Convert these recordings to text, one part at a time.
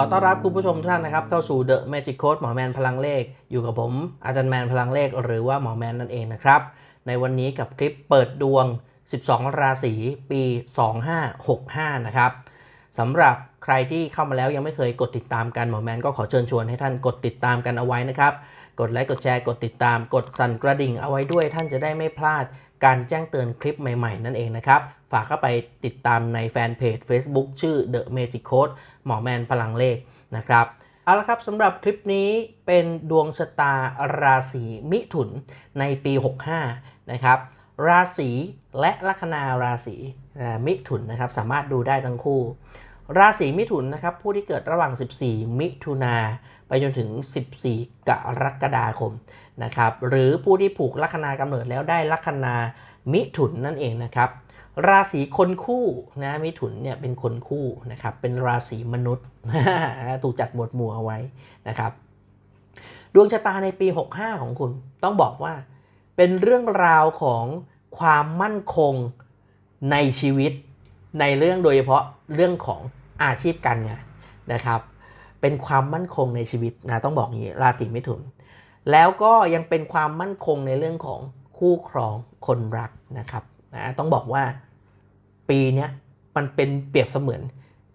ขอต้อนรับคุณผู้ชมทุกท่านนะครับ เข้าสู่ The Magic Code หมอแมนพลังเลข อยู่กับผมอาจารย์แมนพลังเลข หรือว่าหมอแมนนั่นเองนะครับ ในวันนี้กับคลิปเปิดดวง 12 ราศีปี 2565 นะครับสำหรับใครที่เข้ามาแล้วยังไม่เคยกดติดตามกันหมอแมนก็ขอเชิญชวนให้ท่านกดติดตามกันเอาไว้นะครับ กดไลค์กดแชร์กดติดตามกดสั่นกระดิ่งเอาไว้ด้วย ท่านจะได้ไม่พลาดการแจ้งเตือนคลิปใหม่ ๆ นั่นเองนะครับ ฝากเข้าไปติดตามในแฟนเพจ Facebook ชื่อ The Magic Code หมอแมนพลังเลขนะครับเอาละครับสำหรับคลิปนี้เป็นดวงชะตาราศีมิถุนในปี 65 นะครับ ราศีและลัคนาราศีมิถุนนะครับสามารถดูได้ทั้งคู่ ราศีมิถุนนะครับผู้ที่เกิดระหว่าง 14 มิถุนาไปจนถึง 14 กรกฎาคมนะครับหรือผู้ที่ผูกลัคนากำเนิดแล้วได้ลัคนามิถุนนั่นเองนะครับ ราศีคนคู่นะมิถุนเนี่ยเป็นคนคู่นะครับเป็นราศีมนุษย์ถูกจัดหมวดหมู่เอาไว้นะครับ ดวงชะตาในปี 65 ของคุณต้องบอกว่า เป็นเรื่องราวของความมั่นคงในชีวิต ในเรื่องโดยเฉพาะเรื่องของอาชีพการงานนะครับ เป็นความมั่นคงในชีวิตนะต้องบอกอย่างนี้ราศีมิถุน แล้วก็ยังเป็นความมั่นคงในเรื่องของคู่ครองคนรักนะครับนะต้องบอกว่า ปีเนี้ยมันเป็นเปรียบเสมือน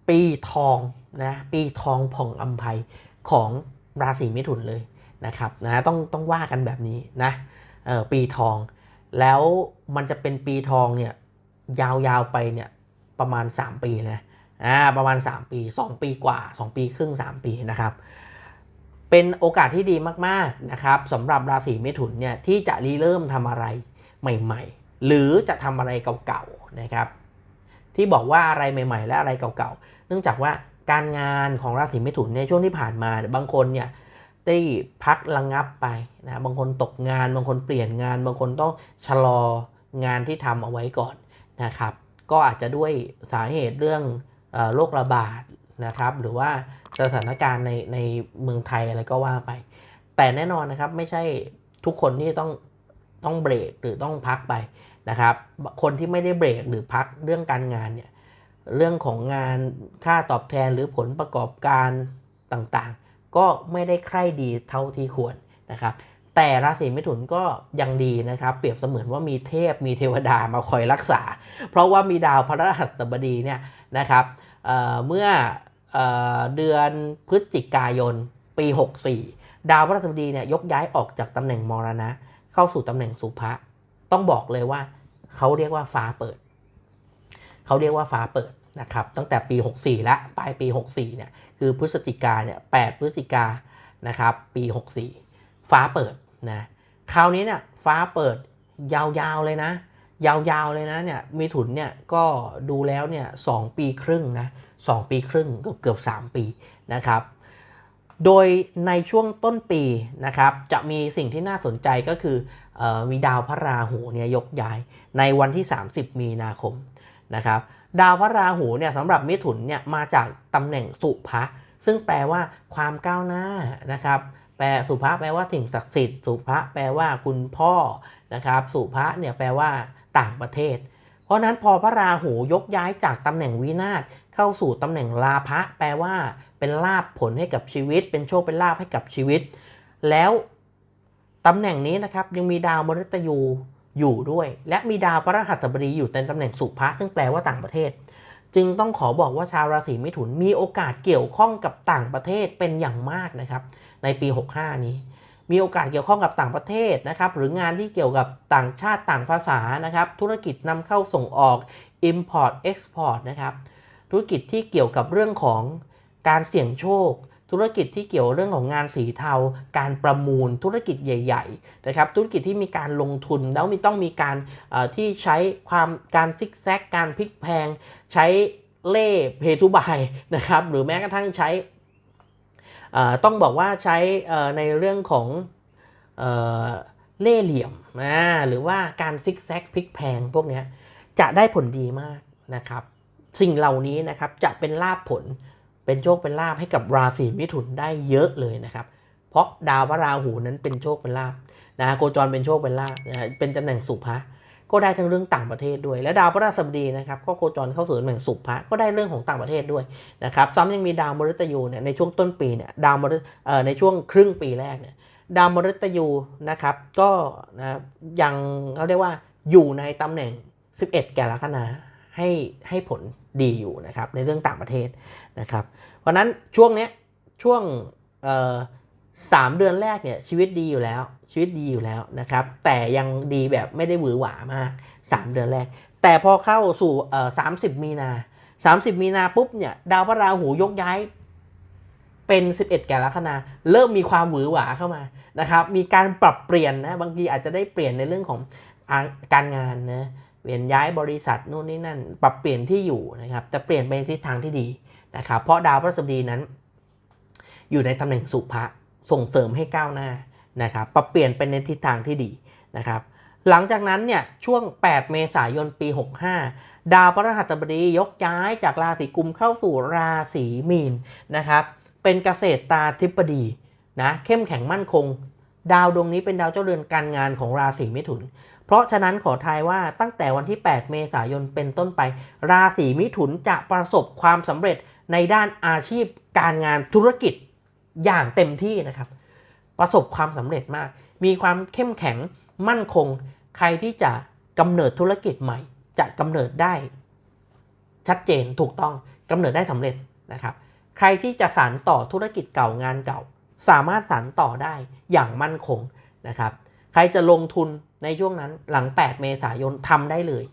ปีทองนะปีทองผ่องอัมภัยของราศีมิถุนเลยนะครับนะต้องต้องว่ากันแบบนี้นะเออปีทอง แล้วมันจะเป็นปีทองเนี่ยยาวๆไปเนี่ยประมาณ 3 ปีนะอ่าประมาณ 3 ปี 2 ปีกว่า 2 ปีครึ่ง 3 ปีนะครับ เป็นโอกาสที่ดีมากๆนะครับสำหรับราศีเมถุนเนี่ยที่จะรีเริ่มทำอะไรใหม่ๆ หรือจะทำอะไรเก่าๆนะครับ ที่บอกว่าอะไรใหม่ ๆ และอะไรเก่าๆ เนื่องจากว่าการงานของราศีเมถุนในช่วงที่ผ่านมาบางคนเนี่ยได้พักระงงับไปนะบางคนตกงาน บางคนเปลี่ยนงาน บางคนต้องชะลองานที่ทำเอาไว้ก่อนนะครับ ก็อาจจะด้วยสาเหตุเรื่องอโรคระบาดนะครับ หรือว่าสถานการณ์ในในเมืองไทยอะไรก็ว่าไป แต่แน่นอนนะครับไม่ใช่ทุกคนที่ต้องต้องเบรกหรือต้องพักไป นะครับ คนที่ไม่ได้เบรกหรือพักเรื่องการงานเนี่ยเรื่องของงานค่าตอบแทนหรือผลประกอบการต่างๆ ก็ไม่ได้ใคร่ดีเท่าที่ควรนะครับ แต่ราศีมิถุนก็ยังดีนะครับ เปรียบเสมือนว่ามีเทพมีเทวดามาคอยรักษา เพราะว่ามีดาวพระรหัสบดีเนี่ยนะครับเเมื่อเอ่อเดือนพฤศจิกายนปี 64 ดาวพระรหัสบดีเนี่ยยกย้ายออกจากตำแหน่งมรณะ เข้าสู่ตำแหน่งสุภะ ต้องบอกเลยว่าเขาเรียกว่าฟ้าเปิด เขาเรียกว่าฟ้าเปิดนะครับ ตั้งแต่ปี 64และปลายปี 64 เนี่ย คือพฤศจิกาเนี่ย 8 พฤศจิกานะครับ ปี 64 ฟ้าเปิดนะ คราวนี้เนี่ยฟ้าเปิดยาวๆเลยนะ ยาวๆเลยนะเนี่ย มีถุนเนี่ยก็ดูแล้วเนี่ยสปีครึ่งนะสปีครึ่งเกือบเกือบ 3 ปีนะครับ โดยในช่วงต้นปีนะครับจะมีสิ่งที่น่าสนใจก็คือออมีดาวพระราหูเนี่ยยกย้ายในวันที่ 30 มีนาคมนะครับดาวพระราหูเนี่ยสำหรับมิถุนเนี่ยมาจากตำแหน่งสุภะซึ่งแปลว่าความก้าวหน้านะครับแปลสุภะแปลว่าสิ่งศักดิ์สิทธิ์สุภะแปลว่าคุณพ่อนะครับสุภะเนี่ยแปลว่าต่างประเทศ เพราะฉะนั้นพอพระราหูยกย้ายจากตำแหน่งวินาศ เข้าสู่ตำแหน่งลาภะแปลว่า เป็นลาภผลให้กับชีวิต เป็นโชคเป็นลาภให้กับชีวิต แล้วตำแหน่งนี้นะครับยังมีดาวมฤตยูอยู่ด้วย และมีดาวพระรหัสบดีอยู่ในตำแหน่งสุภะซึ่งแปลว่าต่างประเทศ จึงต้องขอบอกว่าชาวราศีมิถุนมีโอกาสเกี่ยวข้องกับต่างประเทศเป็นอย่างมากนะครับ ในปี 65 นี้ มีโอกาสเกี่ยวข้องกับต่างประเทศนะครับ หรืองานที่เกี่ยวกับต่างชาติต่างภาษานะครับ ธุรกิจนำเข้าส่งออก Import Export นะครับ ธุรกิจที่เกี่ยวกับเรื่องของการเสี่ยงโชค ธุรกิจที่เกี่ยวเรื่องของงานสีเทา การประมูลธุรกิจใหญ่ๆนะครับธุรกิจที่มีการลงทุนแล้วมีต้องมีการที่ใช้ความการซิกแซกการพลิกแพง ใช้เล่เพทุบายนะครับหรือแม้กระทั่งใช้ต้องบอกว่าใช้ในเรื่องของเอเล่เหลี่ยมหรือว่าการซิกแซกพลิกแพงพวกนี้จะได้ผลดีมากนะครับ สิ่งเหล่านี้นะครับจะเป็นลาภผลเป็นโชคเป็นลาภให้กับราศีมิถุนได้เยอะเลยนะครับ เพราะดาวพระราหูนั้นเป็นโชคเป็นลาภนะโคจรเป็นโชคเป็นลาภนะเป็นตำแหน่งสุภะก็ได้ทั้งเรื่องต่างประเทศด้วย และดาวพฤหัสบดีนะครับก็โคจรเข้าสู่ตำแหน่งสุภะก็ได้เรื่องของต่างประเทศด้วยนะครับซ้ำยังมีดาวมฤตยูเนี่ยในช่วงต้นปีเนี่ยดาวมฤเอ่อในช่วงครึ่งปีแรกเนี่ยดาวมฤตยูนะครับก็นะยังเขาเรียกว่าอยู่ในตำแหน่ง 11 แก่ลัคนาให้ให้ผล ดีอยู่นะครับในเรื่องต่างประเทศนะครับเพราะนั้นช่วงเนี้ยช่วงสามเดือนแรกเนี่ยชีวิตดีอยู่แล้วชีวิตดีอยู่แล้วนะครับแต่ยังดีแบบไม่ได้หวือหวามาก 3 เดือนแรก แต่พอเข้าสู่เอ่อ30มีนา30มีนาปุ๊บเนี่ยดาวพระราหูยกย้ายเป็น 11 แก่ลัคนาเริ่มมีความหวือหวาเข้ามานะครับมีการปรับเปลี่ยนนะบางทีอาจจะได้เปลี่ยนในเรื่องของอาการงานนะ เปลี่ยนย้ายบริษัทนู่นนี่นั่น ปรับเปลี่ยนที่อยู่นะครับแต่เปลี่ยนไปในทิศทางที่ดีนะครับเพราะดาวพฤหัสบดีนั้น อยู่ในตำแหน่งสุภะส่งเสริมให้ก้าวหน้านะครับปรับเปลี่ยนเป็นในทิศทางที่ดีนะครับหลังจากนั้นเนี่ยช่วง 8 เมษายนปี 65 ดาวพฤหัสบดียกย้ายจากราศีกุมเข้าสู่ราศีมีนนะครับเป็นเกษตรตาธิปดีนะเข้มแข็งมั่นคง ดาวดวงนี้เป็นดาวเจ้าเรือนการงานของราศีมิถุน เพราะฉะนั้นขอทายว่าตั้งแต่วันที่ 8 เมษายนเป็นต้นไป ราศีมิถุนจะประสบความสำเร็จในด้านอาชีพการงานธุรกิจอย่างเต็มที่นะครับ ประสบความสำเร็จมาก มีความเข้มแข็งมั่นคง ใครที่จะกำเนิดธุรกิจใหม่ จะกำเนิดได้ ชัดเจนถูกต้องกำเนิดได้สำเร็จนะครับ ใครที่จะสานต่อธุรกิจเก่างานเก่า สามารถสานต่อได้อย่างมั่นคงนะครับ ใครจะลงทุน ในช่วงนั้นหลัง 8 เมษายนทำได้เลย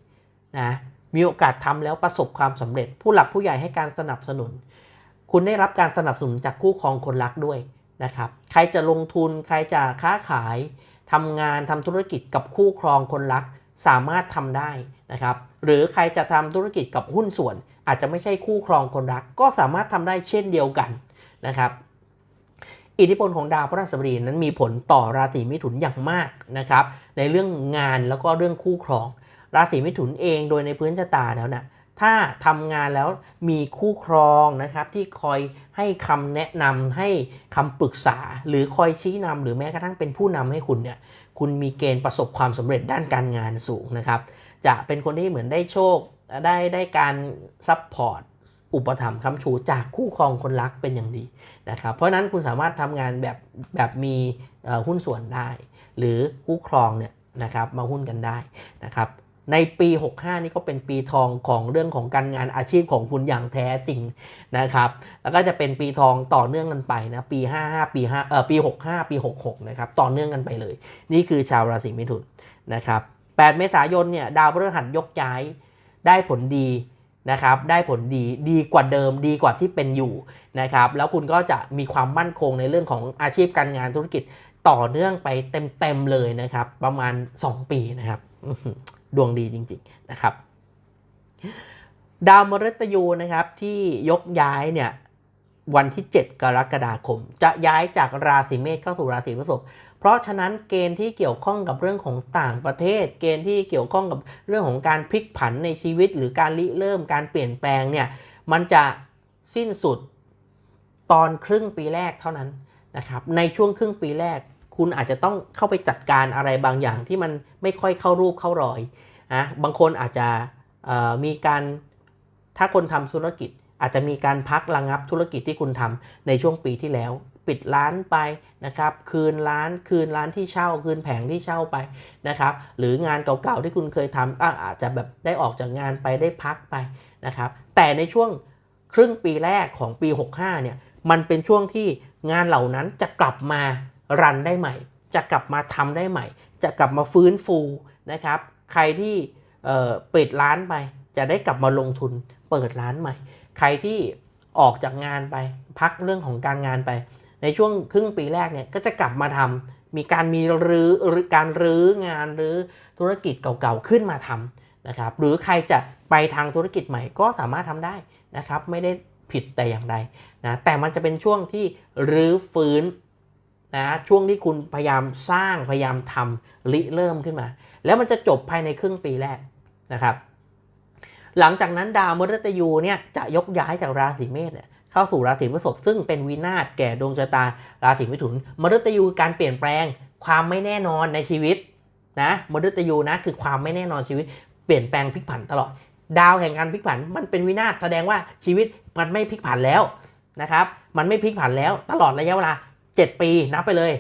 นะมีโอกาสทำแล้วประสบความสำเร็จ ผู้หลักผู้ใหญ่ให้การสนับสนุน คุณได้รับการสนับสนุนจากคู่ครองคนรักด้วยนะครับใครจะลงทุนใครจะค้าขายทำงานทำธุรกิจกับคู่ครองคนรักสามารถทำได้นะครับ หรือใครจะทำธุรกิจกับหุ้นส่วน อาจจะไม่ใช่คู่ครองคนรัก ก็สามารถทำได้เช่นเดียวกันนะครับ อิทธิพลของดาวพฤหัสบดีนั้นมีผลต่อราศีมิถุนอย่างมากนะครับ ในเรื่องงานแล้วก็เรื่องคู่ครอง ราศีมิถุนเองโดยในพื้นชะตาแล้วนะถ้าทำงานแล้วมีคู่ครองนะครับที่คอยให้คำแนะนำให้คำปรึกษา หรือคอยชี้นำหรือแม้กระทั่งเป็นผู้นำให้คุณเนี่ยคุณมีเกณฑ์ประสบความสำเร็จด้านการงานสูงนะครับ จะเป็นคนที่เหมือนได้โชคได้ได้การซัพพอร์ต อุปถัมภ์คำชูจากคู่ครองคนรักเป็นอย่างดีนะครับเพราะนั้นคุณสามารถทำงานแบบแบบมีหุ้นส่วนได้ หรือคู่ครองเนี่ยนะครับมาหุ้นกันได้นะครับในปี 65 นี่ก็เป็นปีทองของเรื่องของการงานอาชีพของคุณอย่างแท้จริงนะครับ แล้วก็จะเป็นปีทองต่อเนื่องกันไปนะปี 55 ปี5เอ่อปี 65 ปี 66 นะครับต่อเนื่องกันไปเลย นี่คือชาวราศีมิถุนนะครับ 8 เมษายนเนี่ยดาวพฤหัสยกย้ายได้ผลดี นะครับได้ผลดีดีกว่าเดิมดีกว่าที่เป็นอยู่นะครับแล้วคุณก็จะมีความมั่นคงในเรื่องของอาชีพการงานธุรกิจต่อเนื่องไปเต็มๆเลยนะครับ ประมาณ 2 ปีนะครับดวงดีจริง ๆนะครับ ดาวมฤตยูนะครับที่ยกย้ายเนี่ยวันที่ 7 กรกฎาคม จะย้ายจากราศีเมษเข้าสู่ราศีพฤษภ เพราะฉะนั้นเกณฑ์ที่เกี่ยวข้องกับเรื่องของต่างประเทศ เกณฑ์ที่เกี่ยวข้องกับเรื่องของการพลิกผันในชีวิต หรือการริเริ่มการเปลี่ยนแปลงเนี่ยมันจะสิ้นสุดตอนครึ่งปีแรกเท่านั้นนะครับในช่วงครึ่งปีแรก คุณอาจจะต้องเข้าไปจัดการอะไรบางอย่างที่มันไม่ค่อยเข้ารูปเข้ารอยนะบางคนอาจจะมีการถ้าคนทำธุรกิจอาจจะมีการพักระงับธุรกิจที่คุณทำในช่วงปีที่แล้ว ปิดร้านไปนะครับคืนร้านคืนร้านที่เช่า คืนแผงที่เช่าไปนะครับหรืองานเก่าๆที่คุณเคยทำอะอาจจะแบบได้ออกจากงานไปได้พักไปนะครับแต่ในช่วงครึ่งปีแรกของปี 65เนี่ยมันเป็นช่วงที่งานเหล่านั้นจะกลับมารันได้ใหม่ จะกลับมาทำได้ใหม่ จะกลับมาฟื้นฟูนะครับใครที่ปิดร้านไป จะได้กลับมาลงทุนเปิดร้านใหม่ ใครที่ออกจากงานไป พักเรื่องของการงานไป ในช่วงครึ่งปีแรกเนี่ยก็จะกลับมาทำมีการมีรื้อการรื้องานหรือธุรกิจเก่าๆขึ้นมาทำนะครับหรือใครจะไปทางธุรกิจใหม่ก็สามารถทำได้นะครับไม่ได้ผิดแต่อย่างใดนะแต่มันจะเป็นช่วงที่รื้อฟื้นนะช่วงที่คุณพยายามสร้างพยายามทำริเริ่มขึ้นมา แล้วมันจะจบภายในครึ่งปีแรกนะครับ หลังจากนั้นดาวมฤตยูเนี่ยจะยกย้ายจากราศีเมษ เข้าสู่ราศีพฤษภซึ่งเป็นวินาศแก่ดวงชะตาราศีมิถุนมฤตยูคือการเปลี่ยนแปลงความไม่แน่นอนในชีวิตนะมฤตยูนะคือความไม่แน่นอนชีวิต เปลี่ยนแปลงพลิกผันตลอด ดาวแห่งการพลิกผันมันเป็นวินาศแสดงว่าชีวิตมันไม่พลิกผันแล้วนะครับมันไม่พลิกผันแล้วตลอดระยะเวลา 7 ปีนับไปเลย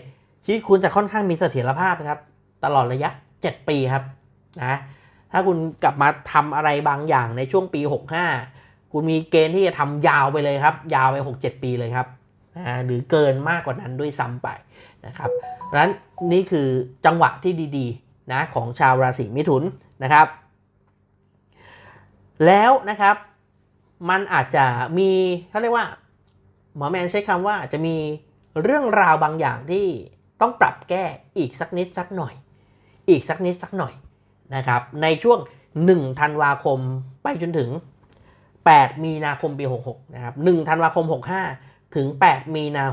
ชีวิตคุณจะค่อนข้างมีเสถียรภาพนะครับตลอดระยะ 7 ปีครับนะถ้าคุณกลับมาทำอะไรบางอย่างในช่วงปี 65 คุณมีเกณฑ์ที่จะทำยาวไปเลยครับ ยาวไป 6-7 ปีเลยครับนะหรือเกินมากกว่านั้นด้วยซ้ำไปนะครับเพราะฉะนั้นนี่คือจังหวะที่ดีๆนะของชาวราศีมิถุนนะครับ แล้วนะครับมันอาจจะมีเขาเรียกว่าหมอแมนใช้คำว่าจะมีเรื่องราวบางอย่างที่ต้องปรับแก้อีกสักนิดสักหน่อย อีกสักนิดสักหน่อยนะครับในช่วง1ธันวาคมไปจนถึง 8 มีนาคมปี 66 นะครับ1ธันวาคม 65 ถึง 8 มีนา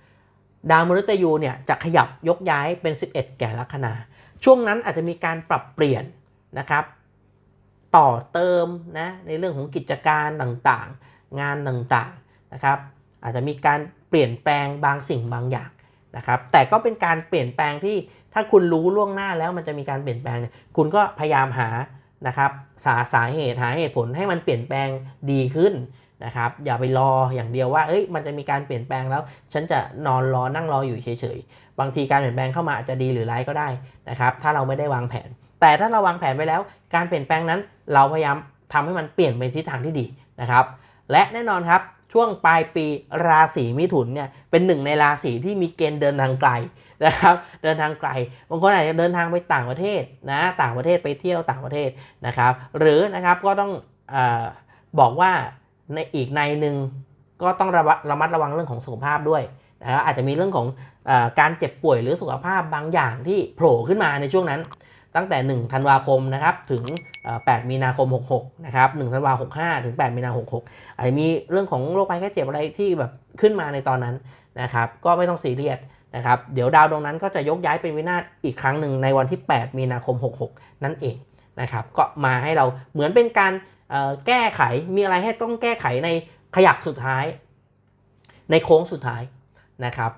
66 ดาวมฤตยูเนี่ยจะขยับยกย้ายเป็น 11 แก่ลัคนา ช่วงนั้นอาจจะมีการปรับเปลี่ยนนะครับ ต่อเติมนะในเรื่องของกิจการต่างๆ งานต่างๆนะครับ อาจจะมีการเปลี่ยนแปลงบางสิ่งบางอย่างนะครับ แต่ก็เป็นการเปลี่ยนแปลงที่ถ้าคุณรู้ล่วงหน้าแล้วมันจะมีการเปลี่ยนแปลงเนี่ยคุณก็พยายามหา นะครับสาสาเหตุหาเหตุผลให้มันเปลี่ยนแปลงดีขึ้นนะครับอย่าไปรออย่างเดียวว่าเอ้ยมันจะมีการเปลี่ยนแปลงแล้ว ฉันจะนอนรอนั่งรออยู่เฉยๆ บางทีการเปลี่ยนแปลงเข้ามาอาจจะดีหรือร้ายก็ได้นะครับถ้าเราไม่ได้วางแผน แต่ถ้าเราวางแผนไว้แล้ว การเปลี่ยนแปลงนั้น เราพยายามทำให้มันเปลี่ยนไปทิศทางที่ดีนะครับและแน่นอนครับช่วงปลายปีราศีมิถุนเนี่ยเป็นหนึ่งในราศีที่มีเกณฑ์เดินทางไกล นะครับเดินทางไกลบางคนอาจจะเดินทางไปต่างประเทศนะต่างประเทศไปเที่ยวต่างประเทศนะครับ หรือนะครับก็ต้องอบอกว่าในอีกในหนึ่งก็ต้องระระมัดระวังเรื่องของสุขภาพด้วยนะครับอาจจะมีเรื่องของอการเจ็บป่วยหรือสุขภาพบางอย่างที่โผล่ขึ้นมาในช่วงนั้น ตั้งแต่ 1 ธันวาคมนะครับถึง 8 มีนาคม 66 นะครับ 1 ธันวาคม 65 ถึง 8 มีนาคม 66 อาจจะมีเรื่องของโรคภัยแค่เจ็บอะไรที่แบบขึ้นมาในตอนนั้นนะครับ ก็ไม่ต้องซีเรียส นะครับเดี๋ยวดาวดวงนั้นก็จะยกย้ายเป็นวินาศอีกครั้งหนึ่งในวันที่ 8 มีนาคม 66 นั่นเองนะครับก็มาให้เราเหมือนเป็นการแก้ไขมีอะไรให้ต้องแก้ไขในขยักสุดท้าย ในโค้งสุดท้ายนะครับ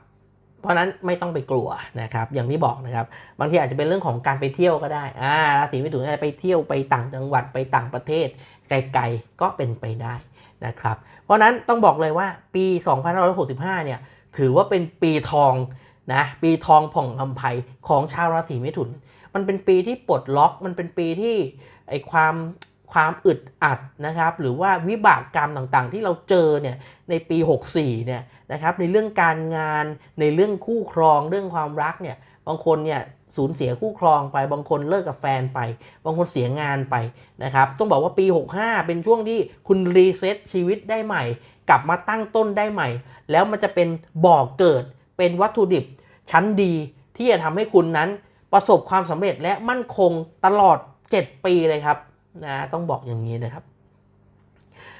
เพราะฉะนั้นไม่ต้องไปกลัวนะครับอย่างที่บอกนะครับ บางทีอาจจะเป็นเรื่องของการไปเที่ยวก็ได้อ่าราศีมิถุนอาจจะไปเที่ยวไปต่างจังหวัดไปต่างประเทศไกลๆก็เป็นไปได้นะครับ เพราะฉะนั้นต้องบอกเลยว่าปี 2565 เนี่ยถือว่าเป็นปีทอง นะปีทองผ่องลำไพของชาวราศีมิถุน มันเป็นปีที่ปลดล็อก มันเป็นปีที่ไอความความอึดอัดนะครับ หรือว่าวิบากกรรมต่างๆ ที่เราเจอเนี่ยในปี 64เนี่ยนะครับในเรื่องการงานในเรื่องคู่ครองเรื่องความรักเนี่ยบางคนเนี่ยสูญเสียคู่ครองไปบางคนเลิกกับแฟนไป บางคนเสียงานไปนะครับต้องบอกว่าปี 65 เป็นช่วงที่คุณรีเซ็ตชีวิตได้ใหม่ กลับมาตั้งต้นได้ใหม่ แล้วมันจะเป็นบ่อกเกิด เป็นวัตถุดิบชั้นดีที่จะทำให้คุณนั้นประสบความสำเร็จและมั่นคงตลอด 7 ปีเลยครับนะต้องบอกอย่างนี้นะครับ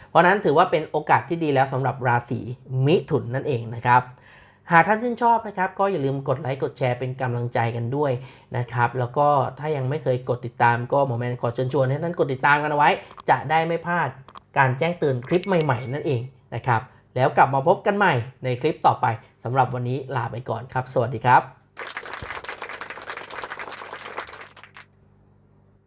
เพราะฉะนั้นถือว่าเป็นโอกาสที่ดีแล้วสำหรับราศีมิถุนนั่นเองนะครับ หากท่านชื่นชอบนะครับ ก็อย่าลืมกดไลค์กดแชร์เป็นกำลังใจกันด้วยนะครับ แล้วก็ถ้ายังไม่เคยกดติดตามก็หมอแมนขอเชิญชวนให้ท่านกดติดตามกันเอาไว้ จะได้ไม่พลาดการแจ้งเตือนคลิปใหม่ ๆ นั่นเองนะครับ แล้วกลับมาพบกันใหม่ในคลิปต่อไปสำหรับวันนี้ลาไปก่อนครับ สวัสดีครับ